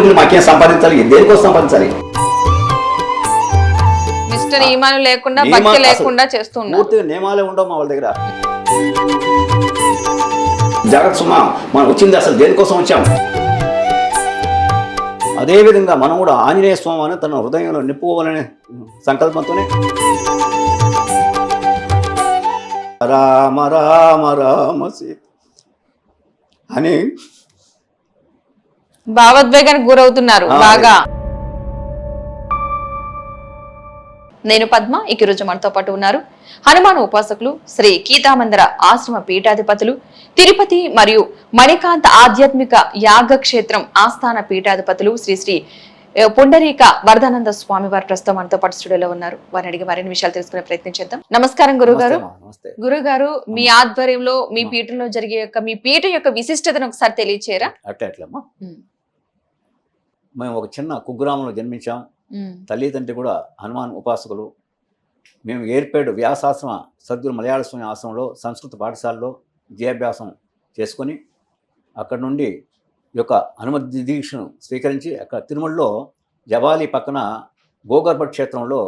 కోరికలు మాకేం సంపాదించాలి? దేనికోసం సంపాదించాలి? మిస్టర్ ఈమాను లేకుండా భక్తి లేకుండా పూర్తిగా నియమాలే ఉండవు మా వాళ్ళ దగ్గర. జాగ్రత్త సుమా మనం వచ్చింది అసలు దేనికోసం వచ్చాం? అదేవిధంగా మనం కూడా ఆంజనేయ స్వామి అని తన హృదయంలో నింపుకోవాలనే సంకల్పంతోనే. రామ రామ రామ సీత అని భావోద్వేగానికి గురవుతున్నారు. బాగా. నేను పద్మ ఇక రోజు మనతో పాటు ఉన్నారు. హనుమాన్ ఉపాసకులు శ్రీ గీతామందిర ఆశ్రమ పీఠాధిపతులు తిరుపతి మరియు మణికాంత్ ఆధ్యాత్మిక యాగ క్షేత్రం ఆస్థాన పీఠాధిపతులు శ్రీ శ్రీ పుండరీక వరదానంద స్వామి వారు ప్రస్తుతం మనతో పాటు స్టూడియోలో ఉన్నారు. వారిని అడిగి మరిన్ని విషయాలు తెలుసుకునే ప్రయత్నం చేద్దాం. నమస్కారం గురువు గారు గురుగారు మీ ఆధ్వర్యంలో మీ పీఠంలో జరిగే యొక్క మీ పీఠ యొక్క విశిష్టతను ఒకసారి తెలియచేయరా? అట్లా అట్లమ్మా ఉమ్. మేము ఒక చిన్న కుగ్రామంలో జన్మించాం. తల్లిదండ్రి కూడా హనుమాన్ ఉపాసకులు. మేము ఏర్పేడు వ్యాసాశ్రమ సద్గురు మలయాళ స్వామి ఆశ్రమంలో సంస్కృత పాఠశాలలో విద్యాభ్యాసం చేసుకొని అక్కడి నుండి యొక్క హనుమత్ దీక్షను స్వీకరించి అక్కడ తిరుమలలో జవాలి పక్కన గోగర్భ క్షేత్రంలో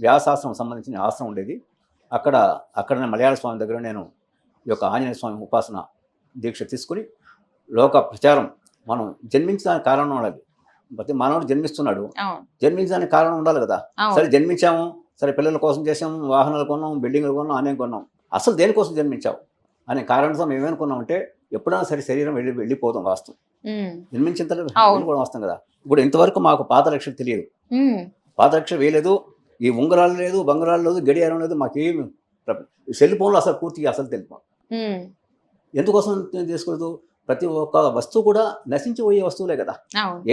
వ్యాసాశ్రమం సంబంధించిన ఆశ్రమం ఉండేది. అక్కడ అక్కడ మలయాళ స్వామి దగ్గర నేను ఈ యొక్క ఆంజనేయ స్వామి ఉపాసన దీక్ష తీసుకుని లోక ప్రచారం మనం జన్మించడానికి కారణం ఉండాలి ప్రతి మానవుడు జన్మిస్తున్నాడు. జన్మించడానికి కారణం ఉండాలి కదా. సరే జన్మించాము. సరే పిల్లల కోసం చేసాము వాహనాలు కొన్నాం బిల్డింగ్లు కొన్నాం అనేక కొన్నాం. అసలు దేనికోసం జన్మించావు? అనే కారణంతో మేము ఏమనుకున్నామంటే ఎప్పుడైనా సరే శరీరం వెళ్ళి వెళ్ళిపోతాం వాస్తవం. జన్మించిన తర్వాత. వెళ్ళిపోవడం వాస్తవం కదా. ఇప్పుడు ఇంతవరకు మాకు పాత రక్షణ తెలియదు. రక్షణ వేయలేదు. ఈ ఉంగరాలు లేదు బంగారాలు లేదు గడియారం లేదు మాకేమి సెల్ ఫోన్లో అసలు పూర్తిగా అసలు ఉమ్. ఎందుకోసం తీసుకోలేదు ప్రతి ఒక్క వస్తువు కూడా నశించిపోయే వస్తువులే కదా.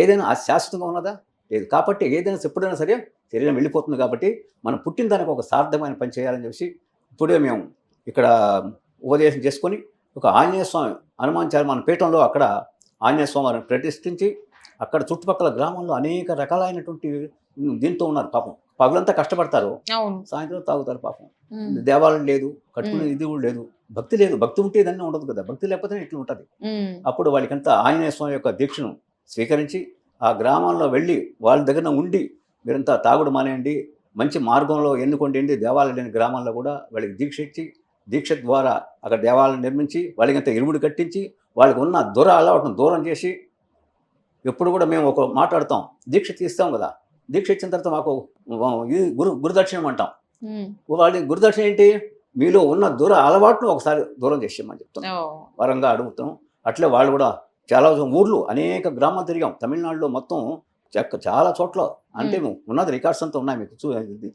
ఏదైనా శాశ్వతంగా ఉన్నదా? లేదు. కాబట్టి ఏదైనా ఎప్పుడైనా సరే శరీరం వెళ్ళిపోతుంది కాబట్టి మనం పుట్టిన దానికి ఒక సార్థకమైన పని చేయాలని చెప్పి ఇప్పుడే మేము ఇక్కడ ఉపదేశం చేసుకొని ఒక ఆంజనేయ స్వామి హనుమాన్ చారి మన పీఠంలో అక్కడ ఆంజనేయ స్వామి వారిని ప్రతిష్ఠించి అక్కడ చుట్టుపక్కల గ్రామంలో అనేక రకాలైనటువంటి దీంతో ఉన్నారు పాపం. పగలంతా కష్టపడతారు. సాయంత్రం తాగుతారు పాపం. దేవాలయం లేదు కట్టుకునే. ఇది కూడా లేదు. భక్తి లేదు. భక్తి ఉంటే ఇదన్నీ ఉండదు కదా. భక్తి లేకపోతే ఇట్లా ఉంటుంది. అప్పుడు వాళ్ళకంతా ఆంజనేయ స్వామి యొక్క దీక్షను స్వీకరించి ఆ గ్రామంలో వెళ్ళి వాళ్ళ దగ్గర ఉండి మీరంతా తాగుడు మానేయండి. మంచి మార్గంలో ఎన్నుకోండి దేవాలయం లేని గ్రామాల్లో కూడా వాళ్ళకి దీక్ష ఇచ్చి దీక్ష ద్వారా అక్కడ దేవాలయం నిర్మించి వాళ్ళకంతా ఇరుముడు కట్టించి వాళ్ళకి ఉన్న దూర అలవాటును దూరం చేసి ఎప్పుడు కూడా మేము ఒక మాట్లాడతాం దీక్ష తీస్తాం కదా. దీక్ష ఇచ్చిన తర్వాత మాకు ఇది గురు గురుదక్షిణం అంటాం. వాళ్ళ గురుదక్షిణ ఏంటి? మీలో ఉన్న దూర అలవాటును ఒకసారి దూరం చేసేయమని చెప్తాం. వరంగా అడుగుతాం. అట్లే వాళ్ళు కూడా చాలా ఊర్లు అనేక గ్రామాలు తిరిగాం. తమిళనాడులో మొత్తం చక్క చాలా చోట్ల అంటే ఉన్నది రికార్డ్స్ అంతా ఉన్నాయి మీకు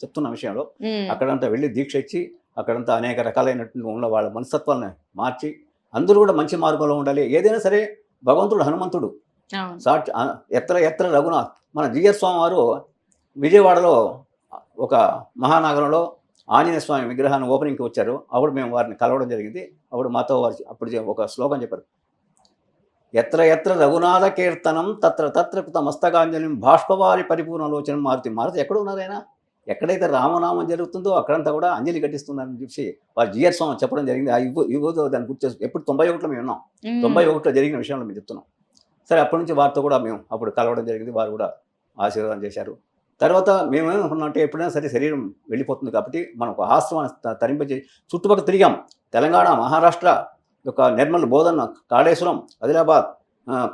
చెప్తున్న విషయంలో. అక్కడంతా వెళ్ళి దీక్ష ఇచ్చి అక్కడంతా అనేక రకాలైనటువంటి ఉన్న వాళ్ళ మనస్తత్వాలను మార్చి అందరూ కూడా మంచి మార్గంలో ఉండాలి. ఏదైనా సరే భగవంతుడు హనుమంతుడు సాక్షి ఎత్ర ఎత్ర రఘునాథ్. మన జిఎస్ స్వామి వారు విజయవాడలో ఒక మహానగరంలో ఆంజనేయ స్వామి విగ్రహాన్ని ఓపెనింగ్కి వచ్చారు. అప్పుడు మేము వారిని కలవడం జరిగింది. అప్పుడు మాతో వారు అప్పుడు ఒక శ్లోకం చెప్పారు. ఎత్ర ఎత్ర రఘునాథ కీర్తనం తత్ర తత్ర కృత మస్తకాంజలిం బాష్పవారి పరిపూర్ణలోచనం మారుతి. మారుతి ఎక్కడ ఉన్నారు ఆయన? ఎక్కడైతే రామనామం జరుగుతుందో అక్కడంతా కూడా అంజలి ఘటిస్తుందని చెప్పి వారు జిఆర్ స్వామి చెప్పడం జరిగింది. ఆ ఇవ్వ ఇవ్వదో దాన్ని గుర్తు ఎప్పుడు తొంభై ఒకటిలో మేము ఉన్నాం. తొంభై ఒకటిలో జరిగిన విషయంలో మేము చెప్తున్నాం. సరే అప్పటి నుంచి వారితో కూడా మేము అప్పుడు కలవడం జరిగింది. వారు కూడా ఆశీర్వాదం చేశారు. తర్వాత మేము ఏమనుకున్నామంటే ఎప్పుడైనా సరే శరీరం వెళ్ళిపోతుంది కాబట్టి మనం ఒక ఆశ్రమాన్ని త- తరింపజేసి చుట్టుపక్కల తిరిగాం. తెలంగాణ మహారాష్ట్ర యొక్క నిర్మల్ బోధన కాళేశ్వరం ఆదిలాబాద్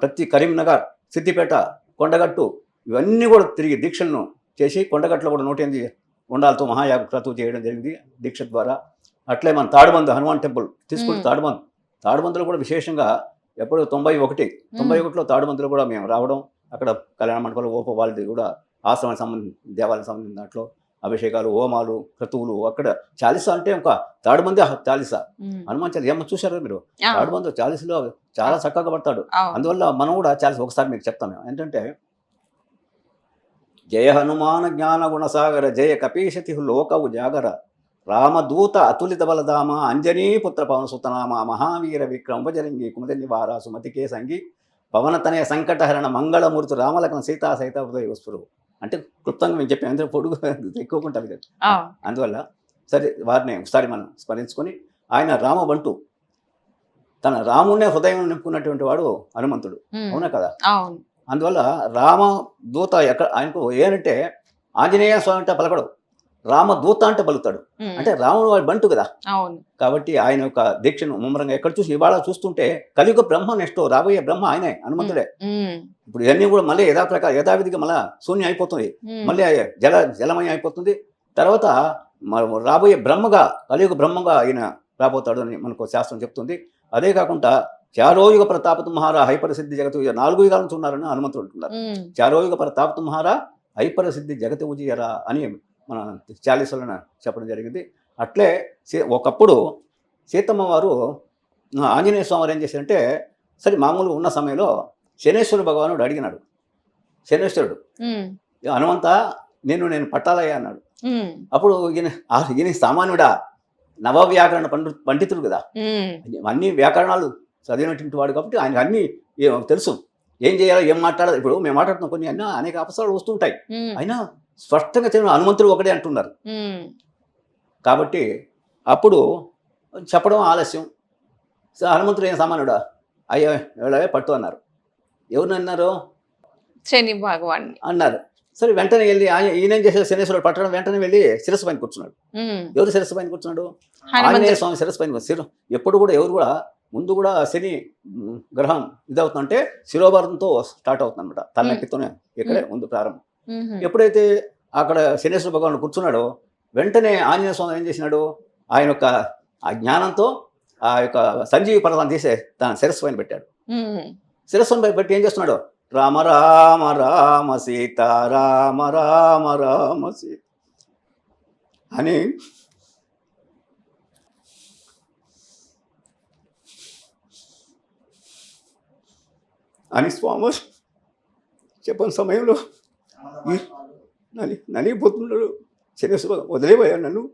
ప్రతి కరీంనగర్ సిద్దిపేట కొండగట్టు ఇవన్నీ కూడా తిరిగి దీక్షలను చేసి కొండగట్టులో కూడా నూట ఎనిమిది ఉండాలతో మహాయాగ క్రతువు చేయడం జరిగింది దీక్ష ద్వారా. అట్లే మన తాడుబందు హనుమాన్ టెంపుల్ తీసుకుంటే. తాడుబందు. తాడుబందులో కూడా విశేషంగా ఎప్పుడు తొంభై ఒకటి తొంభై ఒకటిలో తాడుబందులో కూడా మేము రావడం అక్కడ కళ్యాణ మండపంలో ఓప వాళ్ళది కూడా ఆశ్రమానికి సంబంధించి దేవాలయం సంబంధించిన దాంట్లో అభిషేకాలు హోమాలు క్రతువులు అక్కడ చాలీసా అంటే ఒక తాడుబంది చాలీసా. ఉమ్. హనుమాన్ చాలీసా ఏమో చూసారా మీరు? ఆ, తాడుబందు చాలీసులో చాలా చక్కగా పడతాడు. అందువల్ల మనం కూడా చాలీసా ఒకసారి మీకు చెప్తాం మేము ఏంటంటే జయ హనుమాన జ్ఞాన గుణసాగర జయ కపీశతి లోకవు జాగర రామదూత అతులిత బలధామ అంజనీ పుత్ర పవన సుతనామ మహావీర విక్రమ ఉపజరంగి కుమదని వార సుమతికే సంగి పవనతనయ సంకటహరణ మంగళమూర్తి రామలకన సీతా సైత హృదయ వస్తురు అంటే క్లుప్తంగా మేము చెప్పాం ఎందుకంటే పొడుగు ఎక్కువ ఉంటుంది కదా అందువల్ల సరే వారిని ఒకసారి మనం స్మరించుకొని ఆయన రామబంటు తన రామునే హృదయం నింపుకున్నటువంటి వాడు హనుమంతుడు. అవునా కదా? అందువల్ల రామ దూత ఎక్కడ ఆయనకు ఏంటంటే ఆంజనేయ స్వామి అంటే పలకడు. రామ దూత అంటే ఉమ్, అంటే రాముడు వాడి బంటు కదా. కాబట్టి ఆయన యొక్క దీక్షను ముమ్మరంగా ఎక్కడ చూసి ఇవాళ చూస్తుంటే కలియుగ బ్రహ్మ నెక్స్ట్ రాబోయే బ్రహ్మ ఆయనే హనుమంతుడే. ఇప్పుడు ఇవన్నీ కూడా మళ్ళీ యథాప్రకారం యథావిధిగా మళ్ళీ శూన్యం అయిపోతుంది. మళ్ళీ జల జలమయం అయిపోతుంది. తర్వాత రాబోయే బ్రహ్మగా కలియుగ బ్రహ్మగా ఆయన రాబోతాడు అని మనకు శాస్త్రం చెప్తుంది. అదే కాకుండా చారోయుగ ప్రతాపతు మహారా హైపరసిద్ధి జగతు నాలుగు యుగాల నుంచి ఉన్నారని హనుమంతుడు అంటున్నారు. చారోయుగ ప్రతాపతు మహారా హైపరసిద్ధి జగతి ఉజియరా అని మన చాలీసులను చెప్పడం జరిగింది. అట్లే ఒకప్పుడు సీతమ్మ వారు ఆంజనేయ స్వామి వారు ఏం చేశారంటే సరే మామూలుగా ఉన్న సమయంలో శనేశ్వర భగవానుడు అడిగినాడు. శనేశ్వరుడు హనుమంత నిన్ను నేను పట్టాలయ్యా అన్నాడు. అప్పుడు ఈయన సామాన్యుడా నవ వ్యాకరణ పండు పండితుడు కదా. అన్ని వ్యాకరణాలు చదివినటువంటి వాడు కాబట్టి ఆయన అన్ని తెలుసు. ఏం చేయాలో ఏం మాట్లాడాలి. ఇప్పుడు మేము మాట్లాడుతున్న కొన్ని అన్న అనేక అవసరాలు వస్తుంటాయి. అయినా స్పష్టంగా తెలియని హనుమంతుడు ఒకటే అంటున్నారు. కాబట్టి అప్పుడు చెప్పడం ఆలస్యం. హనుమంతుడు ఏం సామాన్యుడా? అయ్యో ఎవడవే పట్టు అన్నారు. ఎవరిని అన్నారు? శని భగవాన్ అన్నారు. సరే వెంటనే వెళ్ళి ఆయన ఈయనేం చేశారు శనేశ్వరుడు పట్టడం వెంటనే వెళ్ళి శిరస్సు పైన కూర్చున్నాడు. ఎవరు శిరస్సు పైన కూర్చున్నాడు? ఆంజనేయ స్వామి శిరస్సు పైన ఎప్పుడు కూడా ఎవరు కూడా ముందు కూడా శని గ్రహం ఇదవుతుందంటే శిరోభారంతో స్టార్ట్ అవుతుంది అనమాట తలనొప్పితోనే ఇక్కడే ముందు ప్రారంభం. ఎప్పుడైతే అక్కడ శనేశ్వర భగవానుడు కూర్చున్నాడో వెంటనే ఆంజనేయ స్వామి ఏం చేసినాడు? ఆయన యొక్క ఆ జ్ఞానంతో ఆ యొక్క సంజీవి పర్వతాన్ని తీసే తన శిరస్సు పైన పెట్టాడు. శిరస్సు పైన పెట్టి ఏం చేస్తున్నాడు? రామ రామ రామ సీత రామ రామ రామ సీత అని అని స్వామి చెప్పని సమయంలో నలి నలిగిపోతున్నాడు. శనేశ్వర వదిలేవయ్యా నన్ను.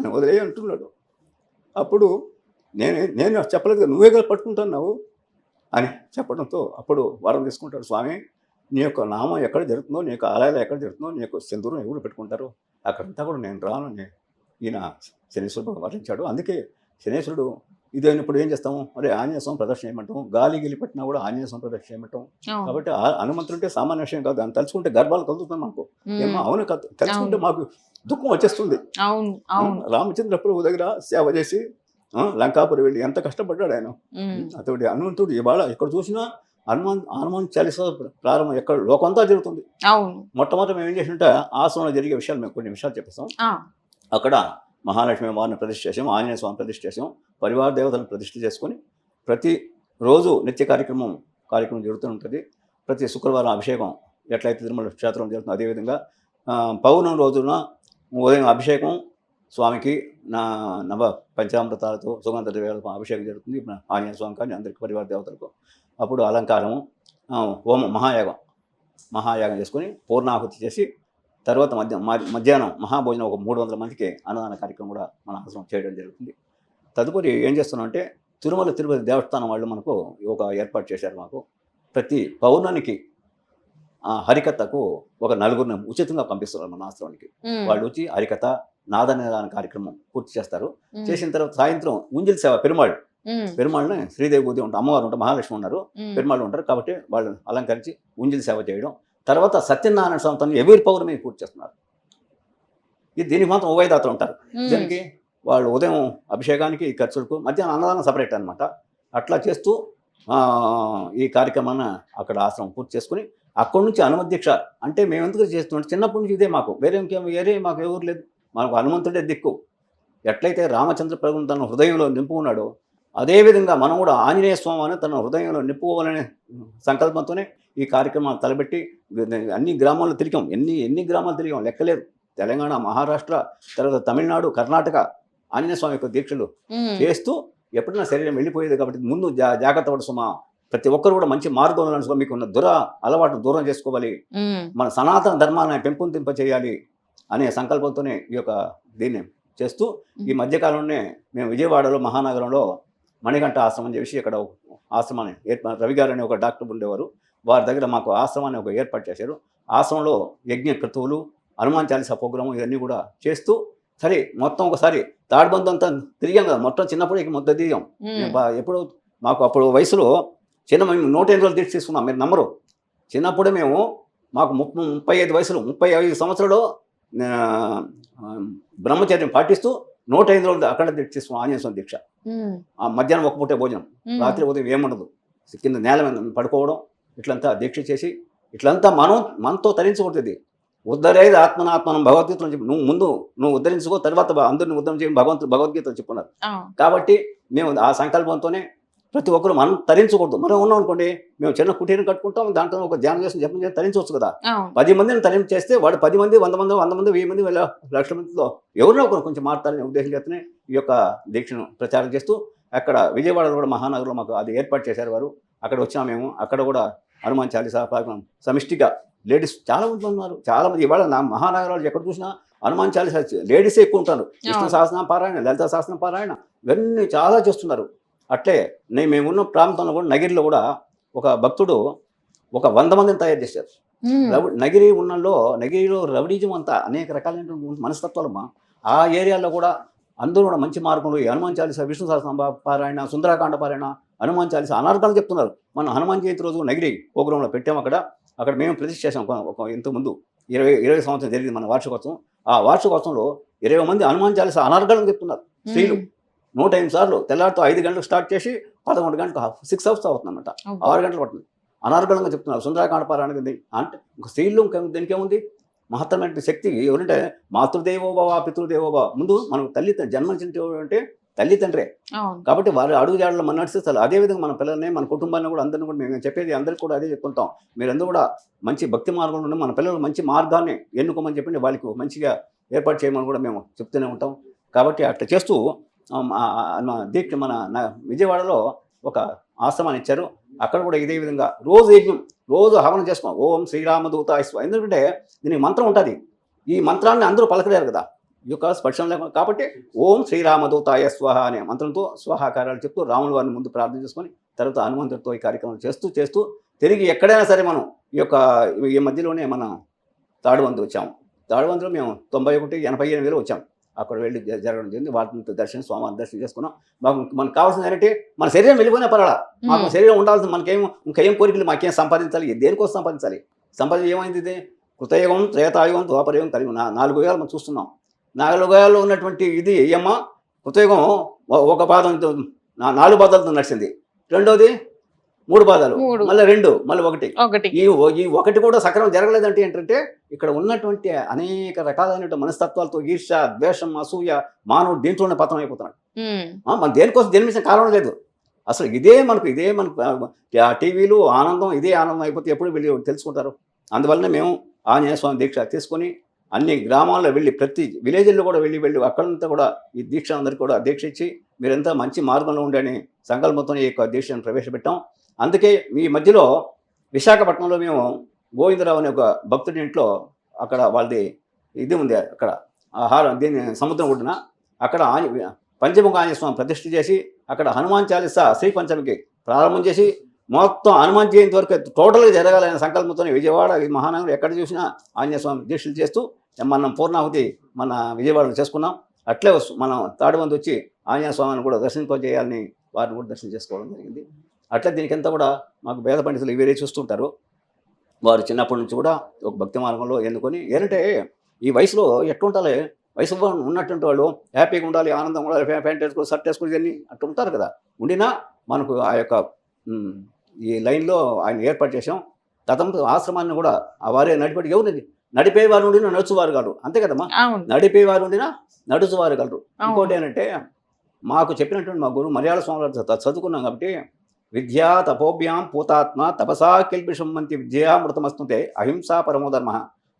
నన్ను వదిలే అంటున్నాడు. అప్పుడు నేను నేను చెప్పలేదు నువ్వే కదా పట్టుకుంటున్నావు అని చెప్పడంతో అప్పుడు వరం తీసుకుంటాడు. స్వామి నీ యొక్క నామం ఎక్కడ జరుగుతుందో నీ యొక్క ఆలయాలు ఎక్కడ జరుగుతుందో నీ యొక్క సింధూరం ఎవరు పెట్టుకుంటారు? అక్కడంతా కూడా నేను రాను. ఈయన శనీశ్వరుడు వర్ణించాడు అందుకే శనేశ్వరుడు ఇదైనప్పుడు ఏం చేస్తాము? అరే ఆంజనేయ స్వామి ప్రదర్శన చేయమంటాం గాలి గిలి పెట్టినా కూడా ఆంజనేయ స్వామి ప్రదర్శన చేయమంటాం. కాబట్టి ఆ హనుమంతుడు అంటే సామాన్య విషయం కాదు. దాన్ని తలుచుకుంటే గర్భాలు కలుగుతాం మాకు ఏమో అవును కాదు. తలుచుకుంటే. మాకు దుఃఖం వచ్చేస్తుంది. రామచంద్ర ప్రభు దగ్గర సేవ చేసి ఆ, లంకాపురి వెళ్ళి ఎంత కష్టపడ్డాడు ఆయన. అతడు హనుమంతుడు ఇవాళ ఎక్కడ చూసినా హనుమాన్ హనుమాన్ చాలీస ప్రారంభం ఎక్కడ లోకంతా జరుగుతుంది. మొట్టమొదటి మేము ఏం చేసినట్టే ఆశ్రమంలో జరిగే విషయాలు మేము కొన్ని విషయాలు చెప్పేస్తాం. ఆ, అక్కడ మహాలక్ష్మి వారిని ప్రతిష్ఠ చేసాం ఆంజనేయ స్వామి ప్రతిష్ఠ చేసాం. పరివార దేవతలను ప్రతిష్ఠ చేసుకొని ప్రతి రోజు నిత్య కార్యక్రమం కార్యక్రమం జరుగుతూ ఉంటుంది. ప్రతి శుక్రవారం అభిషేకం ఎట్లయితే తిరుమల క్షేత్రం జరుగుతుందో అదేవిధంగా ఆ, పౌర్ణమి రోజున ఉదయం అభిషేకం స్వామికి నా నవ పంచామృతాలతో సుగంధ ద్రవ్యాలతో అభిషేకం జరుగుతుంది. ఆంజనేయ స్వామి కానీ అందరికి పరివార దేవతలకు అప్పుడు అలంకారము హోమం మహాయాగం మహాయాగం చేసుకొని పూర్ణాహుతి చేసి తర్వాత మధ్య మధ్యాహ్నం మహాభోజనం ఒక మూడు వందల మందికి అన్నదాన కార్యక్రమం కూడా మన అవసరం చేయడం జరుగుతుంది. తదుపరి ఏం చేస్తున్నాం అంటే తిరుమల తిరుపతి దేవస్థానం వాళ్ళు మనకు ఒక ఏర్పాటు చేశారు మాకు. ప్రతి పౌర్ణమికి ఆ హరికథకు ఒక నలుగురిని ఉచితంగా పంపిస్తున్నారు మన ఆశ్రమానికి. వాళ్ళు వచ్చి హరికథ నాదనిదాన కార్యక్రమం పూర్తి చేస్తారు. చేసిన తర్వాత సాయంత్రం ఉంజిల్ సేవ పెరుమాళ్ళు. పెరుమాళ్ళని శ్రీదేవి బుద్ధి ఉంటారు అమ్మవారు ఉంటారు మహాలక్ష్మి ఉన్నారు. పెరుమాళ్ళు ఉంటారు కాబట్టి వాళ్ళు అలంకరించి ఉంజిల్ సేవ చేయడం. తర్వాత సత్యనారాయణ స్వామితో ఎవరి పౌర్ణమి పూర్తి చేస్తున్నారు. ఇది దీనికి మాత్రం ఉభయదాతలు ఉంటారు. దీనికి వాళ్ళు ఉదయం అభిషేకానికి ఈ ఖర్చులకు మధ్యాహ్నం అన్నదానం సపరేట్ అనమాట అట్లా చేస్తూ ఈ కార్యక్రమాన్ని అక్కడ ఆశ్రమం పూర్తి చేసుకుని అక్కడి నుంచి హనుమదీక్ష అంటే మేము ఎందుకు చేస్తున్నాం? చిన్నప్పటి నుంచి ఇదే మాకు. వేరే ఇంకేం వేరే మాకు ఎవరు లేదు. మనకు హనుమంతుడే దిక్కు. ఎట్లయితే రామచంద్ర ప్రభుని తన హృదయంలో నింపుకున్నాడో అదేవిధంగా మనం కూడా ఆంజనేయ స్వామి అని తన హృదయంలో నింపుకోవాలనే సంకల్పంతోనే ఈ కార్యక్రమాలు తలపెట్టి అన్ని గ్రామాల్లో తిరిగాం. ఎన్ని ఎన్ని గ్రామాలు తిరిగాం? లెక్కలేదు. తెలంగాణ మహారాష్ట్ర తర్వాత తమిళనాడు కర్ణాటక ఆంజనేయ స్వామి యొక్క దీక్షలు చేస్తూ ఎప్పుడైనా శరీరం వెళ్ళిపోయేది కాబట్టి ముందు జా జాగ్రత్త పడు సుమా. ప్రతి ఒక్కరు కూడా మంచి మార్గంలో నడుచుకో మీకు ఉన్న దుర అలవాటు దూరం చేసుకోవాలి. మన సనాతన ధర్మాన్ని పెంపొందింప చేయాలి అనే సంకల్పంతోనే ఈ యొక్క దీన్ని చేస్తూ ఈ మధ్యకాలంలోనే మేము విజయవాడలో మహానగరంలో మణికంఠ ఆశ్రమం అని చెప్పేసి ఇక్కడ ఆశ్రమాన్ని ఏర్పా రవి గారు అనే ఒక డాక్టర్ ఉండేవారు. వారి దగ్గర మాకు ఆశ్రమాన్ని ఒక ఏర్పాటు చేశారు. ఆశ్రమంలో యజ్ఞ క్రతువులు హనుమాన్ చాలీసా ప్రోగ్రాము ఇవన్నీ కూడా చేస్తూ సరే మొత్తం ఒకసారి తాడుబంధు అంతా తిరిగాం కదా మొత్తం చిన్నప్పుడు మొత్తం తిరిగాం. ఎప్పుడు మాకు అప్పుడు వయసులో చిన్న మేము నూట ఎనిమిది రోజులు దీక్ష తీసుకున్నాం మీరు నమ్మరు. చిన్నప్పుడే మేము మాకు ముప్పై ముప్పై ఐదు వయసులో ముప్పై ఐదు సంవత్సరాలు బ్రహ్మచర్యం పాటిస్తూ నూట ఐదు రోజులు అక్కడ దీక్ష ఆంజనేయ స్వామి దీక్ష. ఆ మధ్యాహ్నం ఒక పూటే భోజనం. రాత్రి ఉదయం ఏముండదు. కింద నేల మీద పడుకోవడం ఇట్లంతా దీక్ష చేసి ఇట్లంతా మనం మనతో తరించకూడదు ఉద్ధరేది ఆత్మనాత్మనం భగవద్గీతలో చెప్పి నువ్వు ముందు నువ్వు ఉద్ధరించుకో తర్వాత అందరిని ఉద్ధరణ చేయని భగవంతుడు భగవద్గీతలో చెప్పున్నారు. కాబట్టి మేము ఆ సంకల్పంతోనే ప్రతి ఒక్కరు మనం తరించకూడదు. మనం ఉన్నాం అనుకోండి మేము చిన్న కుటీరం కట్టుకుంటాం దాంట్లో ఒక ధ్యానం చేసి జపం చేసి తరించవచ్చు కదా. పది మందిని తరింపు చేస్తే వాడు పది మంది వంద మంది వంద మంది వెయ్యి మంది వేల లక్షల మందిలో ఎవరినో ఒకరు కొంచెం మారుతారనే ఉద్దేశం చేస్తేనే ఈ యొక్క దీక్షను ప్రచారం చేస్తూ అక్కడ విజయవాడలో కూడా మహానగరంలో మాకు అది ఏర్పాటు చేశారు వారు. అక్కడ వచ్చాము మేము. అక్కడ కూడా హనుమాన్ చాలీసా సమిష్టిగా లేడీస్ చాలా మంది ఉన్నారు. చాలా మంది ఇవాళ నా మహానగరాలు ఎక్కడ చూసినా హనుమాన్ చాలీసా లేడీసే ఎక్కువ ఉంటారు. విష్ణు. సహస్రం పారాయణ లలిత సహస్రం పారాయణ ఇవన్నీ చాలా చేస్తున్నారు. అట్లే నేను మేమున్న ప్రాంతంలో కూడా నగిరిలో కూడా ఒక భక్తుడు ఒక వంద మందిని తయారు చేశారు. నగిరి ఉన్నల్లో నగిరిలో రౌడీజం అంతా అనేక రకాలైనటువంటి మనస్తత్వాలమ్మా ఆ ఏరియాలో కూడా అందరూ కూడా మంచి మార్గంలో హనుమాన్ చాలీసా విష్ణు సహస్రం పారాయణ సుందరకాండ పారాయణ హనుమాన్ చాలీసా అనార్గాలు చెప్తున్నారు. మనం హనుమాన్ జయంతి రోజు నగిరి ప్రోగ్రాంలో పెట్టాము అక్కడ. అక్కడ మేము ప్రతిష్ఠ చేసాం ఒక- ఒక ఇంత ముందు ఇరవై ఇరవై సంవత్సరం జరిగింది మన వార్షికోత్సవం. ఆ వార్షికోత్సవంలో ఇరవై మంది హనుమాన్ చాలీసా అనార్గాలను చెప్తున్నారు స్త్రీలు. నూట ఎనిమిది సార్లు తెల్లారితో ఐదు గంటలకు స్టార్ట్ చేసి పదకొండు గంటలకు సిక్స్ అవర్స్ అవుతుందన్నమాట అబ్బో. ఆరు గంటలు పడుతుంది. అనార్గళంగా చెప్తున్నారు. సుందరకాండ పారాయణకి అంటే స్త్రీలు ఇంకా దీనికి ఏముంది? మహత్తరమైన శక్తి ఎవరంటే మాతృదేవోభవ పితృదేవోభవ ముందు మనకు తల్లి జన్మించిన అంటే తల్లి తండ్రే అవును. కాబట్టి వారి అడుగు జాడలో మన నడిస్తే చాలు. అదేవిధంగా మన పిల్లల్ని మన కుటుంబాన్ని కూడా అందరిని కూడా మేము చెప్పేది అందరికీ కూడా అదే చెప్తుంటాం మీరందరూ కూడా మంచి భక్తి మార్గంలో ఉండి మన పిల్లలు మంచి మార్గాన్ని ఎన్నుకోమని చెప్పండి. వాళ్ళకి మంచిగా ఏర్పాటు చేయమని కూడా మేము చెప్తూనే ఉంటాం. కాబట్టి అట్లా చేస్తూ దీక్ష మన విజయవాడలో ఒక ఆశ్రమాన్ని ఇచ్చారు. అక్కడ కూడా ఇదే విధంగా రోజు యజ్ఞం రోజు హవనం చేసుకోం ఓం శ్రీరామదూత ఎందుకంటే దీనికి మంత్రం ఉంటుంది. ఈ మంత్రాన్ని అందరూ పలకలేరు కదా. యొక్క స్పర్శం లేకుండా కాబట్టి ఓం శ్రీరామదూతాయ స్వహ అనే మంత్రంతో స్వహాకారాలు చెప్తూ రాముల వారిని ముందు ప్రార్థన చేసుకొని తర్వాత హనుమంతుడితో ఈ కార్యక్రమం చేస్తూ చేస్తూ తిరిగి ఎక్కడైనా సరే మనం ఈ యొక్క ఈ మధ్యలోనే మనం తాడువంతు వచ్చాము తాడువంతులో మేము తొంభై ఒకటి ఎనభై ఎనిమిదిలో వచ్చాం. అక్కడ వెళ్ళి జరగడం జరిగింది. వాటిని దర్శనం స్వామివారి దర్శనం చేసుకున్నాం. మాకు మనకు కావాల్సింది ఏంటంటే మన శరీరం వెళ్ళిపోయినా పర్వాలా. మాకు శరీరం ఉండాల్సింది మనకేం ఇంకేం కోరికలు మాకేం సంపాదించాలి? దేనికోసం సంపాదించాలి? సంపాదించి ఏమైంది కృతయుగం త్రేతాయుగం ద్వాపరయుగం కలియుగం నా నాలుగు యుగాలు మనం చూస్తున్నాం. నాలుగు యుగాల్లో ఉన్నటువంటి ఇది ఏమ్మా? కృతయుగం ఒక పాదం నా- నాలుగు పాదాలతో నడిచింది. రెండోది మూడు పాదాలు. మళ్ళీ రెండు మళ్ళీ ఒకటి. ఈ ఈ ఒకటి కూడా సక్రమం జరగలేదంటే ఏంటంటే ఇక్కడ ఉన్నటువంటి అనేక రకాలైనటువంటి మనస్తత్వాలతో ఈర్ష ద్వేషం అసూయ మానవుడు దీంట్లోనే పతనం అయిపోతున్నాడు మన దేనికోసం జన్మించిన కారణం లేదు. అసలు ఇదే మనకు ఇదే మనకు టీవీలు ఆనందం ఇదే ఆనందం అయిపోతే ఎప్పుడు వెళ్ళి తెలుసుకుంటారు? అందువల్లనే మేము ఆంజనేయ స్వామి దీక్ష తీసుకొని అన్ని గ్రామాల్లో వెళ్ళి ప్రతి విలేజ్లో కూడా వెళ్ళి వెళ్ళి అక్కడంతా కూడా ఈ దీక్ష అందరికీ కూడా దీక్ష ఇచ్చి మీరంతా మంచి మార్గంలో ఉండని సంకల్పంతో ఈ యొక్క దీక్షను ప్రవేశపెట్టాం. అందుకే ఈ మధ్యలో విశాఖపట్నంలో మేము గోవిందరావు అనే ఒక భక్తుడి ఇంట్లో అక్కడ వాళ్ళది ఇది ఉంది అక్కడ ఆహారం దీన్ని సముద్రం ఒడ్డున అక్కడ ఆంజ- పంచముఖ ఆంజస్వామి ప్రతిష్ఠ చేసి అక్కడ హనుమాన్ చాలీసా శ్రీ పంచమికి ప్రారంభం చేసి మొత్తం హనుమాన్ జయంతి వరకు టోటల్గా జరగాలనే సంకల్పంతో విజయవాడ ఈ మహానగరం ఎక్కడ చూసినా ఆంజనేయ స్వామి దీక్షలు చేస్తూ మనం పూర్ణాహుతి మన విజయవాడలో చేసుకున్నాం. అట్లే వస్తు- మనం తాడుమంది వచ్చి ఆంజనేయ స్వామిని కూడా దర్శింపజేయాలని వారిని కూడా దర్శనం చేసుకోవడం జరిగింది. అట్లా దీనికంతా కూడా మాకు వేద పండితులు వేరే చూస్తుంటారు. వారు చిన్నప్పటి నుంచి కూడా ఒక భక్తి మార్గంలో ఎన్నుకొని ఏంటంటే ఈ వయసులో ఎట్లుంటాలి? వయసు ఉన్నటువంటి వాళ్ళు హ్యాపీగా ఉండాలి ఆనందంగా ఉండాలి ప్యాంట్ వేసుకో షర్ట్ వేసుకుని ఇవన్నీ అట్లా ఉంటారు కదా. ఉండినా మనకు ఆ యొక్క ఈ లైన్లో ఆయన ఏర్పాటు చేసాం తదంతో ఆశ్రమాన్ని కూడా ఆ వారే నడిపేటి ఎవరిది నడిపేవారు ఉండినా నడుచువారు కాదు అంతే కదమ్మా? నడిపేవారు ఉండినా నడుచువారు కలరు. ఇంకోటి ఏంటంటే మాకు చెప్పినటువంటి మా గురువు మలయాళ స్వామి చదువుకున్నాం కాబట్టి విద్యా తపోభ్యాం పూతాత్మ తపసా కిల్బిషం వంటి విద్యామృతమస్తుంటే అహింసా పరమోధర్మ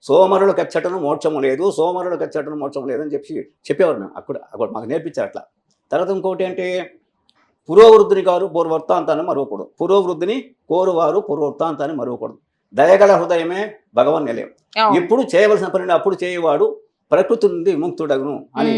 సోమరుడు కచ్చటను మోక్షము లేదు సోమరుడు కచ్చటను మోక్షం లేదని చెప్పి చెప్పేవారు మేము అక్కడ అక్కడ మాకు నేర్పించారు అట్లా. తర్వాత ఇంకోటి అంటే పురోవృద్ధిని కారు పూర్వవృత్తాంతాన్ని మరవకూడదు. పురోవృద్ధిని కోరువారు పూర్వవృత్తాంతాన్ని మరవకూడదు. దయగల హృదయమే భగవన్ నిలయం. ఇప్పుడు చేయవలసిన పనిని అప్పుడు చేయవాడు ప్రకృతి నుండి విముక్తుడగును అని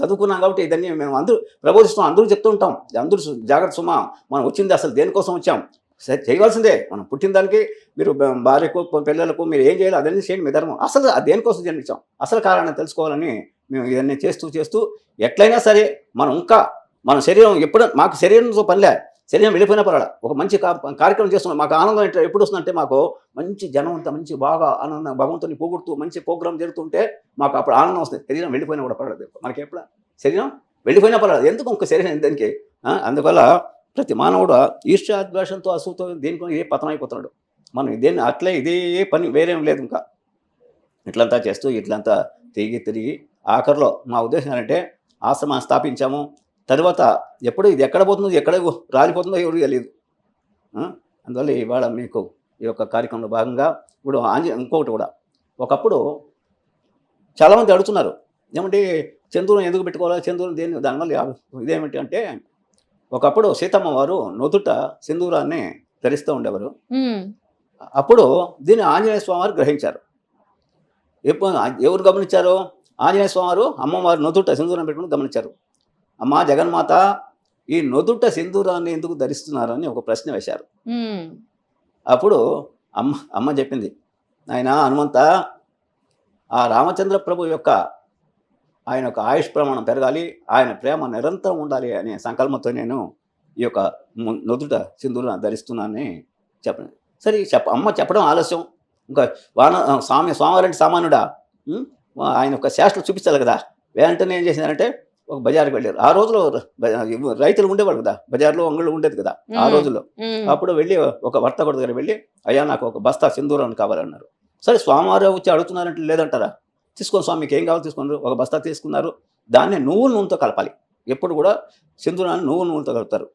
చదువుకున్నాం కాబట్టి ఇదన్నీ మేము అందరూ ప్రబోధిస్తాం అందరూ చెప్తూ ఉంటాం అందరూ జాగ్రత్త సుమా మనం వచ్చింది అసలు దేనికోసం వచ్చాం? సరే, చేయవలసిందే. మనం పుట్టిన దానికి మీరు భార్యకు పిల్లలకు మీరు ఏం చేయాలి అదన్నీ చేయండి మీ ధర్మం. అసలు దేనికోసం జన్మించాం? అసలు కారణం తెలుసుకోవాలని మేము ఇవన్నీ చేస్తూ చేస్తూ ఎట్లయినా సరే మనం ఇంకా మన శరీరం ఎప్పుడు మాకు శరీరంతో పనిలే. శరీరం వెళ్ళిపోయినా పర్వాలా. ఒక మంచి కార్యక్రమం చేస్తున్నాం. మాకు ఆనందం ఎట్లా ఎప్పుడు వస్తుందంటే మాకు మంచి జనం అంతా మంచి బాగా ఆనందం భగవంతుని పోగొడుతూ మంచి ప్రోగ్రామ్ జరుగుతుంటే మాకు అప్పుడు ఆనందం వస్తుంది. శరీరం వెళ్ళిపోయినా కూడా పర్వాలేదు. మనకి ఎప్పుడు? శరీరం వెళ్ళిపోయినా పర్వాలేదు. ఎందుకు ఇంక శరీరం దానికి? అందువల్ల ప్రతి మానవుడు ఈర్ష్యాద్వేషంతో అసూతో దేనికో ఏ పతనం అయిపోతున్నాడు. మనం దేన్ని అట్లే ఇదే పని వేరేం లేదు ఇంకా. ఇట్లంతా చేస్తూ ఇట్లంతా తిరిగి తిరిగి ఆఖరిలో మా ఉద్దేశం ఏంటంటే ఆశ్రమాన్ని స్థాపించాము. తర్వాత ఎప్పుడు ఇది ఎక్కడ పోతుందో ఎక్కడ రాలిపోతుందో ఎవరు తెలియదు? అందువల్ల ఇవాళ మీకు ఈ యొక్క కార్యక్రమంలో భాగంగా ఇప్పుడు ఆంజ ఇంకొకటి కూడా. ఒకప్పుడు చాలామంది అడుగుతున్నారు ఏమంటే చంద్రుని ఎందుకు పెట్టుకోవాలి చంద్రుని దేని దానివల్ల ఇదేమిటి అంటే ఒకప్పుడు సీతమ్మ వారు నొదుట సింధూరాన్ని ధరిస్తూ ఉండేవారు. అప్పుడు దీన్ని ఆంజనేయ స్వామి వారు గ్రహించారు. ఎప్పుడు ఎవరు గమనించారు? ఆంజనేయ స్వామి వారు అమ్మవారు నొదుట సింధూరం పెట్టుకుని గమనించారు. అమ్మా జగన్మాత ఈ నొదుట సింధూరాన్ని ఎందుకు ధరిస్తున్నారు అని ఒక ప్రశ్న వేశారు. అప్పుడు అమ్మ అమ్మ చెప్పింది ఆయన హనుమంత ఆ రామచంద్ర ప్రభు యొక్క ఆయన యొక్క ఆయుష్ ప్రమాణం పెరగాలి ఆయన ప్రేమ నిరంతరం ఉండాలి అనే సంకల్పంతో నేను ఈ యొక్క నుదుట సింధూరం ధరిస్తున్నానని చెప్పను. సరే చెప్ప అమ్మ చెప్పడం ఆలస్యం. ఇంకా వాన స్వామి ఉం? వా- ఆయన యొక్క శాస్త్రం చూపించాలి కదా వెంటనే ఏం చేసిందంటే ఒక బజార్కి వెళ్ళారు. ఆ రోజులో రైతులు ఉండేవాళ్ళు కదా. బజార్లో అంగుళ్ళు ఉండేది కదా ఆ. రోజుల్లో. అప్పుడు వెళ్ళి ఒక వర్తకుడి దగ్గర వెళ్ళి అయ్యా నాకు ఒక బస్తా సింధూరం కావాలన్నారు. సరే స్వామివారు వచ్చి అడుగుతున్నారంటే లేదంటారా? తీసుకోండి స్వామి మీకు ఏం కావాలో తీసుకోండి. ఒక బస్తా తీసుకున్నారు. దాన్ని నువ్వుల నూనెతో కలపాలి. ఎప్పుడు కూడా సింధూరాన్ని నువ్వుల నూనెతో కలుపుతారు.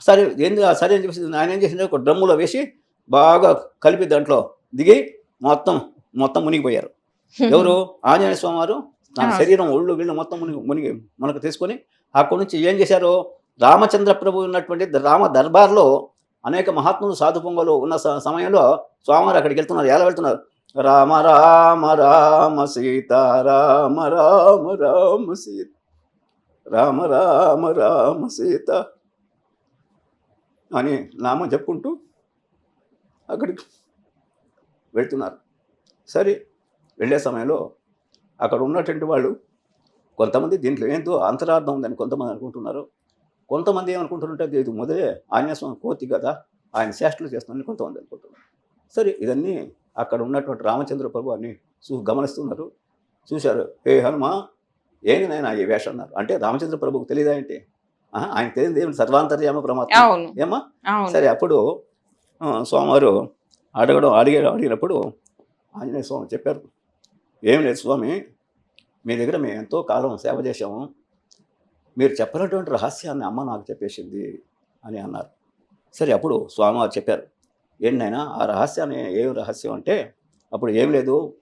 సరే ఏంది సరే అని చెప్పేసి ఆయన ఏం చేసింది ఒక డ్రమ్ములో వేసి బాగా కలిపి దాంట్లో దిగి మొత్తం మొత్తం మునిగిపోయారు. ఎవరు? ఆంజనేయ స్వామి వారు ఆ. శరీరం ఒళ్ళు వీళ్ళు మొత్తం మునిగి మునిగి మనకు తీసుకొని అక్కడి నుంచి ఏం చేశారు? రామచంద్ర ప్రభు ఉన్నటువంటి రామ దర్బార్లో అనేక మహాత్ములు సాధు పొంగలు ఉన్న స- సమయంలో స్వామివారు అక్కడికి వెళ్తున్నారు. ఎలా వెళ్తున్నారు? రామ రామ రామ సీత రామ రామ రామ సీత రామ రామ రామ సీత అని నామం చెప్పుకుంటూ అక్కడికి వెళ్తున్నారు. సరే వెళ్ళే సమయంలో అక్కడ ఉన్నటువంటి వాళ్ళు కొంతమంది దీంట్లో ఏందో అంతరార్థం ఉందని కొంతమంది అనుకుంటున్నారు. కొంతమంది ఏమనుకుంటున్నారంటే ఇది మొదలే ఆంజనేయస్వామి కోతి కదా ఆయన చేష్టలు చేస్తున్నారని కొంతమంది అనుకుంటున్నారు. సరే ఇదన్నీ అక్కడ ఉన్నటువంటి రామచంద్ర ప్రభు అన్ని చూ గమనిస్తున్నారు. చూశారు ఏ హనుమ ఏంది నాయన ఈ వేషం అన్నారు? అంటే రామచంద్ర ప్రభుకు తెలియదా ఏంటి? ఆయన తెలియదు ఏమి సర్వాంతర్యామ ప్రమాత్మ. అవును. ఏమా సరే అప్పుడు స్వామివారు అడగడం అడిగారు అడిగినప్పుడు ఆంజనేయ స్వామి చెప్పారు. ఏం లేదు స్వామి మీ దగ్గర మేము ఎంతో కాలం సేవ చేశాము. మీరు చెప్పినటువంటి రహస్యాన్ని అమ్మ నాకు చెప్పేసింది అని అన్నారు. సరే అప్పుడు స్వామివారు చెప్పారు ఏంటైనా ఆ రహస్యాన్ని ఏం రహస్యం అంటే అప్పుడు ఏం లేదు.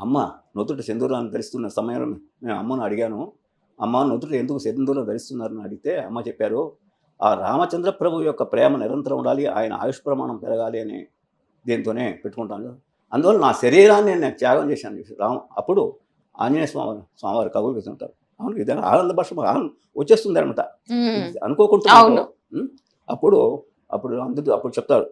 అమ్మ నుదుట సింధూరాన్ని ధరిస్తున్న సమయంలో నేను అమ్మను అడిగాను. అమ్మ నుదుట ఎందుకు సింధూరం ధరిస్తున్నారని అడిగితే అమ్మ చెప్పారు ఆ రామచంద్ర ప్రభు యొక్క ప్రేమ నిరంతరం ఉండాలి ఆయన ఆయుష్ ప్రమాణం పెరగాలి అని దీంతోనే పెట్టుకుంటాను. అందువల్ల నా శరీరాన్ని నేను త్యాగం చేశాను. రామ అప్పుడు ఆంజనేయ స్వామి స్వామివారు కబులు పెడుతుంటారు. అవును ఇదైనా ఆనంద భాష వచ్చేస్తుంది అనమాట. అనుకోకుండా? అప్పుడు అప్పుడు అందరూ అప్పుడు చెప్తారు.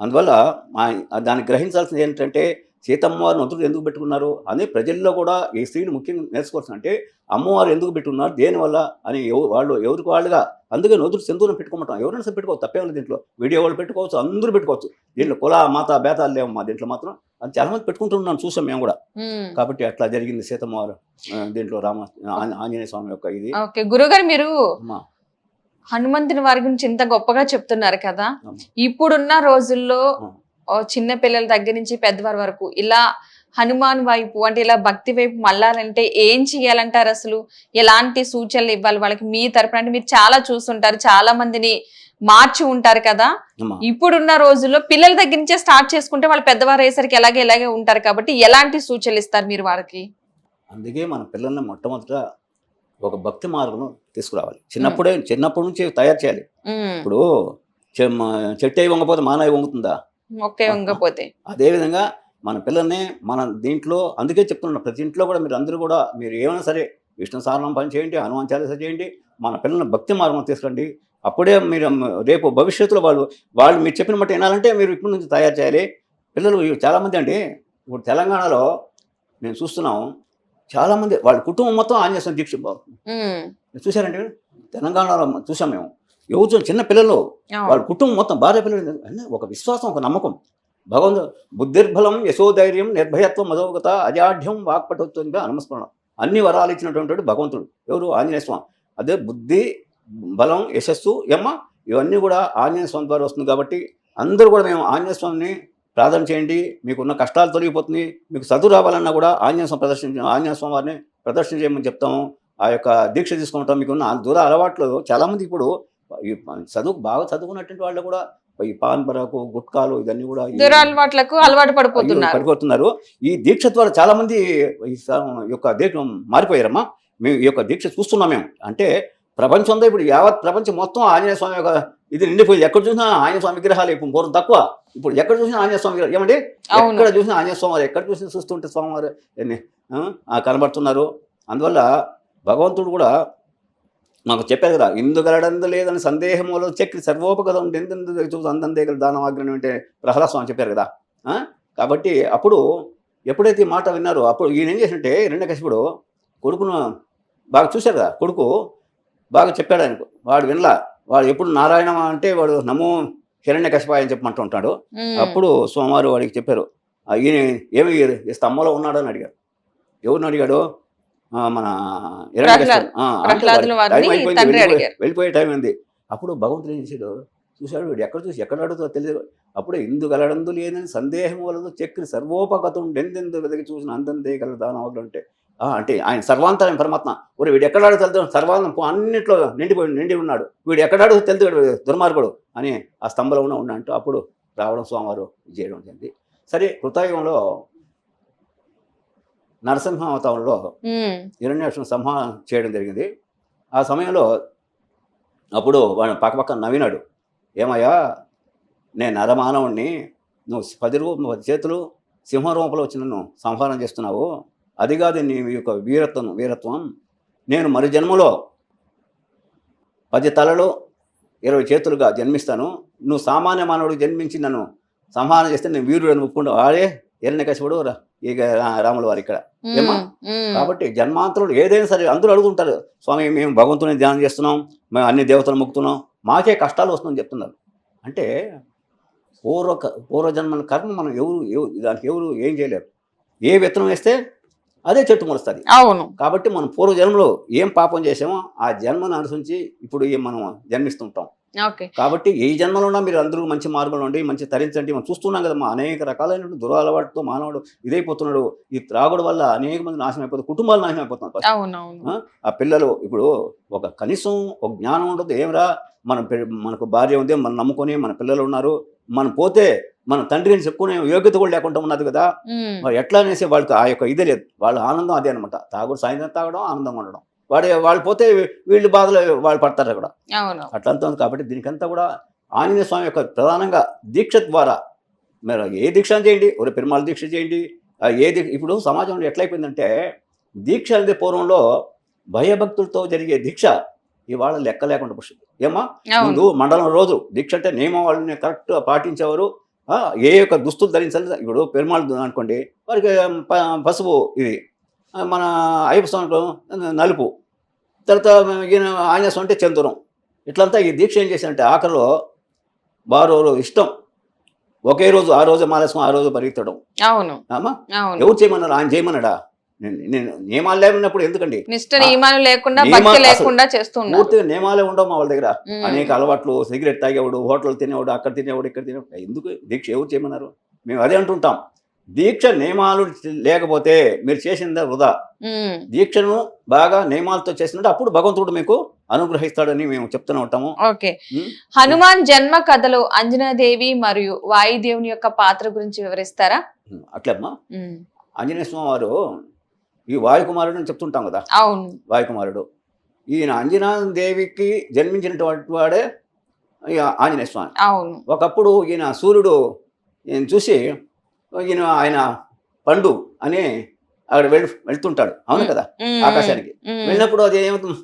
అందువల్ల ఆ- దాన్ని గ్రహించాల్సింది ఏంటంటే సీతమ్మ వారిని నొతులు ఎందుకు పెట్టుకున్నారు అని ప్రజల్లో కూడా ఈ స్త్రీలు ముఖ్యంగా నేర్చుకోవాల్సింది అంటే అమ్మవారు ఎందుకు పెట్టుకున్నారు దేనివల్ల అని వాళ్ళు ఎవరికి వాళ్ళుగా అందుకే నొతులు సింధూరం పెట్టుకోమంటాం. ఎవరైనా సరే పెట్టుకోవచ్చు తప్పే ఉంది దీంట్లో. వీడియో వాళ్ళు పెట్టుకోవచ్చు అందరూ పెట్టుకోవచ్చు. దీంట్లో కుల మాత బేతాలు లేవు మా దీంట్లో మాత్రం. అది చాలా మంది పెట్టుకుంటున్నాను చూసాం మేము కూడా. కాబట్టి అట్లా జరిగింది సీతమ్మ వారు ఆ, దీంట్లో రామ ఆంజ- ఆంజనేయ స్వామి యొక్క ఇది. ఓకే గురుగారు మీరు హనుమంతుని వారి గురించి ఇంత గొప్పగా చెప్తున్నారు కదా. ఇప్పుడున్న రోజుల్లో చిన్న పిల్లల దగ్గర నుంచి పెద్దవారి వరకు ఇలా హనుమాన్ వైపు అంటే ఇలా భక్తి వైపు మళ్ళాలంటే ఏం చేయాలంటారు అసలు? ఎలాంటి సూచనలు ఇవ్వాలి వాళ్ళకి మీ తరపున? అంటే మీరు చాలా చూస్తుంటారు చాలా మందిని మార్చి ఉంటారు కదా. ఇప్పుడున్న రోజుల్లో పిల్లల దగ్గర నుంచే స్టార్ట్ చేసుకుంటే వాళ్ళు పెద్దవారు అయ్యేసరికి ఎలాగే ఎలాగే ఉంటారు కాబట్టి ఎలాంటి సూచనలు ఇస్తారు మీరు వారికి అందుకే మన పిల్లల్ని మొట్టమొదట ఒక భక్తి మార్గం తీసుకురావాలి. చిన్నప్పుడే చిన్నప్పటి నుంచి తయారు చేయాలి. ఇప్పుడు చెట్టు అయి వంగపోతే మానవి వంగుతుందా? ఒకే వంగపోతే. అదేవిధంగా మన పిల్లల్ని మన దీంట్లో అందుకే చెప్తున్నాను ప్రతి ఇంట్లో కూడా మీరు అందరూ కూడా మీరు ఏమైనా సరే విష్ణు సారణం పని చేయండి హనుమాన్ చాలీస చేయండి మన పిల్లల్ని భక్తి మార్గం తీసుకురండి. అప్పుడే మీరు రేపు భవిష్యత్తులో వాళ్ళు వాళ్ళు మీరు చెప్పిన మట్టి వినాలంటే మీరు ఇప్పటి నుంచి తయారు చేయాలి. పిల్లలు చాలామంది అండి ఇప్పుడు తెలంగాణలో నేను చూస్తున్నాం చాలామంది వాళ్ళ కుటుంబం మొత్తం ఆంజనేయ దీక్ష చూసారండి తెలంగాణలో చూసాం మేము. ఎవరు చూడండి, చిన్న పిల్లలు. వాళ్ళ కుటుంబం మొత్తం భార్య పిల్లలు ఒక విశ్వాసం ఒక నమ్మకం. భగవంతు బుద్ధిర్బలం యశోధైర్యం నిర్భయత్వం మదోగత అజాఢ్యం వాక్పటుత్వంగా నమస్మరణం అన్ని వరాలు ఇచ్చినటువంటి భగవంతుడు. ఎవరు? ఆంజనేయ స్వామి. అదే బుద్ధి బలం యశస్సు యమ్మ ఇవన్నీ కూడా ఆంజనేయ స్వామి ద్వారా వస్తుంది కాబట్టి అందరూ కూడా మేము ఆంజనేయ స్వామిని ప్రార్థన చేయండి. మీకున్న కష్టాలు తొలగిపోతుంది. మీకు చదువు రావాలన్నా కూడా ఆంజనేయ స్వామి ప్రదర్శన ఆంజనేయ స్వామి వారిని ప్రదర్శన చేయమని చెప్తాము. ఆ యొక్క దీక్ష తీసుకుంటాం. మీకున్న దూర అలవాట్లు చాలామంది ఇప్పుడు చదువు బాగా చదువుకున్నటువంటి వాళ్ళు కూడా ఈ పాన్ బరాకు గుట్కాలు ఇవన్నీ కూడా దురలవాట్లకు అలవాటు పడిపోతున్నారు. పడిపోతున్నారు. ఈ దీక్ష ద్వారా చాలా మంది ఈ యొక్క దీక్ష మారిపోయారమ్మా. మేము ఈ యొక్క దీక్ష చూస్తున్నాం మేము. అంటే ప్రపంచంలో ఇప్పుడు యావత్ ప్రపంచం మొత్తం ఆంజనేయ స్వామి యొక్క ఇది నిండిపోయింది ఎక్కడ చూసినా ఆంజనేయ స్వామి విగ్రహాలు ఇప్పుడు పూర్వం తక్కువ. ఇప్పుడు ఎక్కడ చూసినా ఆంజనేయ స్వామి విగ్రహం ఏమండి? ఎక్కడ చూసినా ఆంజనేయ స్వామి వారు ఎక్కడ చూసినా చూస్తుంటే స్వామివారు ఎన్ని కనబడుతున్నారు. అందువల్ల భగవంతుడు కూడా మాకు చెప్పారు కదా ఇందు గలడందు లేదని సందేహములో చక్రి సర్వోపగతం చూసి అందందే గల దానవాగ్రహం అంటే ప్రహ్లాద స్వామి చెప్పారు కదా ఆ? కాబట్టి అప్పుడు ఎప్పుడైతే ఈ మాట విన్నారో అప్పుడు ఈయన ఏం చేసినట్టే రెండకశిపుడు కొడుకును బాగా చూశారు కదా కొడుకు బాగా చెప్పాడు ఆయనకు. వాడు వినలా. వాడు ఎప్పుడు నారాయణ అంటే వాడు నమో హిరణ్య కశిపాయ అని చెప్పమంటూ ఉంటాడు. అప్పుడు సోమవారం వాడికి చెప్పారు "ఆ, ఈయన ఏమి ఈ స్తంభంలో ఉన్నాడు? అని అడిగాడు ఎవరిని అడిగాడు? "ఆ, మన హిరణ్యకశిపుడు." ప్రహ్లాద్. ఆ, అంటే ప్రహ్లాదుల వాడికి వారిని టైం అయిపోయింది, తండ్రి వెళ్ళిపోయే- టైం ఉంది అప్పుడు భగవంతుడు ఏం చేశాడు? చూశాడు వీడు ఎక్కడ చూసి ఎక్కడ అడుగుతుందో తెలియదు. అప్పుడే ఇందు గలడందు లేదని సందేహం వలన చక్రి సర్వోపగతం ఎందెందు వెదకి చూసిన అందందే గల దానవుడు అంటే "ఆ, అంటే ఆయన సర్వాంతరం పరమాత్మ. ఒరే వీడు ఎక్కడ అడుగు తెలుసు సర్వాంతం అన్నింటిలో నిండిపోయి నిండి ఉన్నాడు. వీడు ఎక్కడ అడుగు తెలుసు దుర్మార్గుడు అని ఆ స్తంభంలో ఉన్న అంటూ అప్పుడు రావడం స్వామివారు చేయడం జరిగింది. సరే కృతయుగంలో నరసింహ అవతారంలో ఉమ్. హిరణ్యాక్షను సంహారం చేయడం జరిగింది. ఆ సమయంలో అప్పుడు వాడు పక్కపక్క నవ్వినాడు. ఏమయ్యా నేను నరమానవుణ్ణి నువ్వు పది రూప పది చేతులు సింహ రూపంలో వచ్చి నన్ను సంహారం చేస్తున్నావు. అది కాదు నీ యొక్క వీరత్వం వీరత్వం. నేను మరి జన్మలో పది తలలు ఇరవై చేతులుగా జన్మిస్తాను. నువ్వు సామాన్య మానవుడు జన్మించి నన్ను సంహారం చేస్తే నేను వీరుడు అని ఒప్పుకుంటావు ఆడే హిరణ్యకశిపుడు రా- ఇక రాములు వారు ఇక్కడ. కాబట్టి జన్మాంతరులు ఏదైనా సరే అందరూ అడుగుతుంటారు స్వామి మేము భగవంతుని ధ్యానం చేస్తున్నాం మేము అన్ని దేవతలు మొక్కుతున్నాం మాకే కష్టాలు వస్తుందని చెప్తున్నారు. అంటే పూర్వ పూర్వజన్మల కర్మ మనం ఎవరు ఎవ- దానికి ఎవరు ఏం చేయలేరు. ఏ విత్తనం వేస్తే అదే చెట్టు మొలుస్తుంది. అవును. కాబట్టి మనం పూర్వజన్మలో ఏం పాపం చేసామో ఆ జన్మను అనుసరించి ఇప్పుడు ఏం మనం జన్మిస్తుంటాం. కాబట్టి ఏ జన్మలో ఉన్నా మీరు అందరూ మంచి మార్గంలో ఉండి మంచి తరించండి. మనం చూస్తున్నాం కదా మా అనేక రకాలైన దురలవాటుతో మానవుడు ఇదైపోతున్నాడు. ఈ త్రాగుడు వల్ల అనేక మంది నాశనం అయిపోతుంది కుటుంబాలు నాశనం అయిపోతున్నారు ఆ? పిల్లలు ఇప్పుడు ఒక కనీసం ఒక జ్ఞానం ఉండదు. ఏమరా? మన మనకు భార్య ఉంది మనం నమ్ముకొని మన పిల్లలు ఉన్నారు. మనం పోతే మన తండ్రిని చెప్పుకునే యోగ్యత కూడా లేకుండా ఉన్నది కదా. ఎట్లా అనేసి వాళ్ళకి ఆ యొక్క ఇదే లేదు. వాళ్ళ ఆనందం అదే అనమాట తాగుడు సాయంత్రం తాగడం ఆనందంగా ఉండడం. వాడు వాళ్ళు పోతే వీళ్ళు బాధలు వాళ్ళు పడతారు అక్కడ. అట్లంతా ఉంది కాబట్టి దీనికంతా కూడా ఆంజనేయ స్వామి యొక్క ప్రధానంగా దీక్ష ద్వారా మీరు ఏ దీక్ష చేయండి? ఒక పెరుమాళ దీక్ష చేయండి. ఏ దీక్ష ఇప్పుడు సమాజంలో ఎట్లయిపోయిందంటే దీక్ష అనేది పూర్వంలో భయభక్తులతో జరిగే దీక్ష ఇవాళ లెక్క లేకుండా పుష్టి ఏమా ముందు మండలం రోజు దీక్ష అంటే నియమం వాళ్ళని కరెక్ట్ పాటించేవారు. ఆ, ఏ యొక్క దుస్తులు ధరించాలి? ఇప్పుడు పెరుమాళ్ అనుకోండి వారికి పసుపు ఇది మన అయ్యప్ప స్వామి నలుపు. తర్వాత ఈయన ఆంజనేయ స్వామి అంటే చందూరం ఇట్లంతా ఈ దీక్ష ఏం చేశారంటే ఆఖరిలో వారు ఇష్టం. ఒకే రోజు ఆ రోజు మాలేసుకుని ఆ రోజు పరిగెత్తడం. అవును. అమ్మా ఎవరు చేయమన్నారు? ఆయన చేయమన్నాడా? నేను నియమాలు లేకున్నప్పుడు ఎందుకండి? నియమాలు లేకుండా లేకుండా పూర్తిగా నియమాలే ఉండవు మా వాళ్ళ దగ్గర. అనేక అలవాట్లు సిగరెట్ తాగేవాడు హోటల్ తినేవాడు అక్కడ తినేవాడు ఇక్కడ తినేవాడు. ఎందుకు దీక్ష ఎవరు చేయమన్నారు? మేము అదే అంటుంటాం. దీక్ష నియమాలు లేకపోతే మీరు చేసిందే వృధా. దీక్షను బాగా నియమాలతో చేసినట్టు అప్పుడు భగవంతుడు మీకు అనుగ్రహిస్తాడని మేము చెప్తూనే ఉంటాము. ఓకే. హనుమాన్ జన్మ కథలో అంజనాదేవి మరియు వాయుదేవుని యొక్క పాత్ర గురించి వివరిస్తారా? అట్లమ్మా. ఆంజనేయ స్వామి వారు ఈ వాయుకుమారుడు అని చెప్తుంటాం కదా. అవును. వాయుకుమారుడు. ఈయన అంజనా దేవికి జన్మించినటువంటి వాడే ఆంజనేయ స్వామి. అవును. ఒకప్పుడు ఈయన సూర్యుడు చూసి ఈయన ఆయన పండు అని అక్కడ వెళ్ళి వెళ్తుంటాడు. అవును కదా. ఆకాశానికి. వెళ్ళినప్పుడు అది ఏమవుతుంది?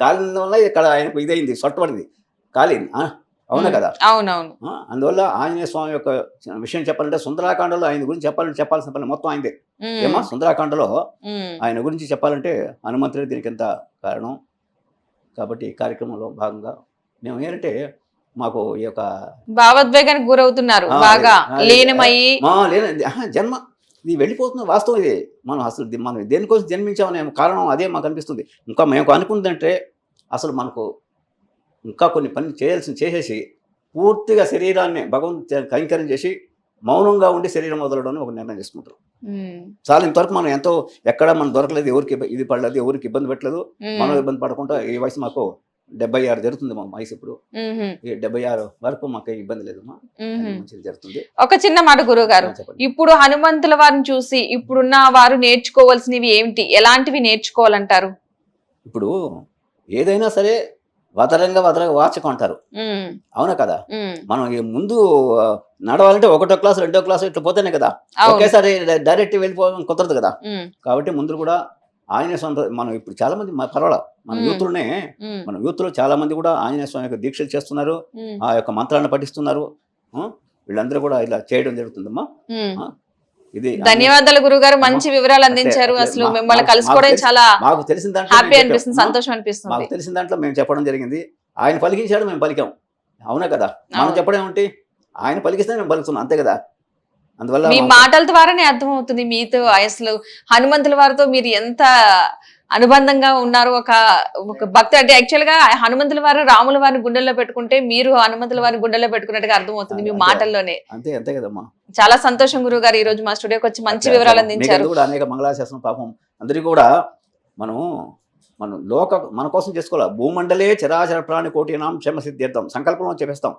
కాలిన వల్ల ఇక్కడ ఆయనకు ఇదైంది సొట్టబడింది కాలింది అవునా కదా? అవునవును. అందువల్ల ఆంజనేయ స్వామి యొక్క విషయం చెప్పాలంటే సుందరాకాండలో ఆయన గురించి చెప్పాలంటే చెప్పాల్సిన పని మొత్తం ఆయనదే. ఏమా సుందరాకాండలో. ఆయన గురించి చెప్పాలంటే హనుమంతుడే దీనికి ఎంత కారణం? కాబట్టి ఈ కార్యక్రమంలో భాగంగా మేము ఏంటంటే మాకు ఈ యొక్క భావోద్వేగానికి గురవుతున్నారు. బాగా. లీనమయ్యి. జన్మ ఇది వెళ్ళిపోతున్న వాస్తవం ఇది. మనం అసలు మనం దేనికోసం జన్మించామనే కారణం అదే మాకు అనిపిస్తుంది. ఇంకా మేము అనుకుందంటే అసలు మనకు ఇంకా కొన్ని పనులు చేయాల్సి చేసేసి పూర్తిగా శరీరాన్ని భగవంతు కైంకర్యం చేసి మౌనంగా ఉండి శరీరం వదలడం ఒక నిర్ణయం చేసుకుంటారు చాలా ఇంతవరకు మనం ఎంతో ఎక్కడ మనం దొరకలేదు ఎవరికి ఇది పడలేదు ఎవరికి ఇబ్బంది పెట్టలేదు మనం ఇబ్బంది పడకుండా ఈ వయసు మాకు డెబ్బై ఆరు జరుగుతుంది మా వయసు ఇప్పుడు. డెబ్బై ఆరు వరకు మాకు ఇబ్బంది లేదు మా. ఉమ్హు. మంచిగా జరుగుతుంది. ఒక చిన్న మాట గురువు గారు ఇప్పుడు హనుమంతుల వారిని చూసి ఇప్పుడున్న వారు నేర్చుకోవాల్సినవి ఏమిటి? ఎలాంటివి నేర్చుకోవాలంటారు? ఇప్పుడు ఏదైనా సరే వదరంగా వదరగా వాచకం అంటారు. అవునా కదా? మనం ముందు నడవాలంటే ఒకటో క్లాస్ రెండో క్లాస్ ఇట్లా పోతేనే కదా. ఒకేసారి డైరెక్ట్ వెళ్ళిపోవడం కుదరదు కదా. కాబట్టి ముందు కూడా ఆంజనేయ స్వామి మనం ఇప్పుడు చాలా మంది మన పర్వాల? మన. యూత్లోనే మన యూత్లో చాలా మంది కూడా ఆంజనేయ స్వామి యొక్క దీక్షలు చేస్తున్నారు ఆ యొక్క మంత్రాలను పఠిస్తున్నారు వీళ్ళందరూ కూడా ఇలా చేయడం జరుగుతుందమ్మా. ఇది ధన్యవాదాలు గురువు గారు మంచి వివరాలు అందించారు. అసలు మిమ్మల్ని కలుసుకోవడం చాలా మాకు తెలిసిన దాంట్లో హ్యాపీ అనిపిస్తుంది. సంతోషం అనిపిస్తుంది. మాకు తెలిసిన దాంట్లో మేము చెప్పడం జరిగింది. ఆయన పలికించాడు మేము పలికాం. అవునా కదా? మనం. చెప్పడం ఏమిటి? ఆయన పలికిస్తే మేము పలుకుతున్నాం అంతే కదా? అందువల్ల మీ మాటల ద్వారానే అర్థమవుతుంది మీతో అసలు హనుమంతుల వారితో మీరు ఎంత అనుబంధంగా ఉన్నారు ఒక ఒక భక్తి అంటే యాక్చువల్గా హనుమంతుల వారు రాముల వారిని గుండెల్లో పెట్టుకుంటే మీరు హనుమంతుల వారిని గుండెల్లో పెట్టుకున్నట్టుగా అర్థమవుతుంది మీ. మాటల్లోనే అంతే అంతే కదమ్మా చాలా సంతోషం గురువు గారు ఈ రోజు మా స్టూడియోకి వచ్చి మంచి వివరాలు. అందించారు కూడా అనేక మంగళాశాసనం పాపం అందరికీ కూడా మనం మనం లోక మన కోసం చేసుకోవాలి? భూమండలే చరాచర ప్రాణి కోటినాం క్షమ సిద్ధ్యర్థం. సంకల్పంలో చెప్పేస్తాం.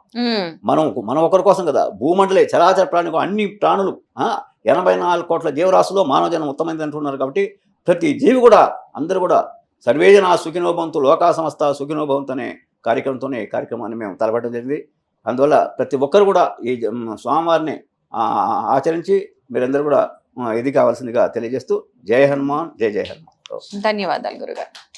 మనం మనం ఒకరి కోసం కదా. భూమండలే చరాచర ప్రాణి అన్ని ప్రాణులు ఆ, ఎనభై నాలుగు కోట్ల జీవరాశుల్లో మానవ జనం ఉత్తమైంది అంటున్నారు కాబట్టి ప్రతి జీవి కూడా అందరూ కూడా సర్వేజన సుఖినోభవంతు లోకా సంస్థ సుఖినోభవంతు అనే కార్యక్రమంతోనే ఈ కార్యక్రమాన్ని మేము తలపడడం జరిగింది. అందువల్ల ప్రతి ఒక్కరు కూడా ఈ స్వామివారిని ఆచరించి మీరందరూ కూడా ఇది కావాల్సిందిగా తెలియజేస్తూ జయ హనుమాన్ జయ జయ హనుమాన్. ధన్యవాదాలు గురుగారు.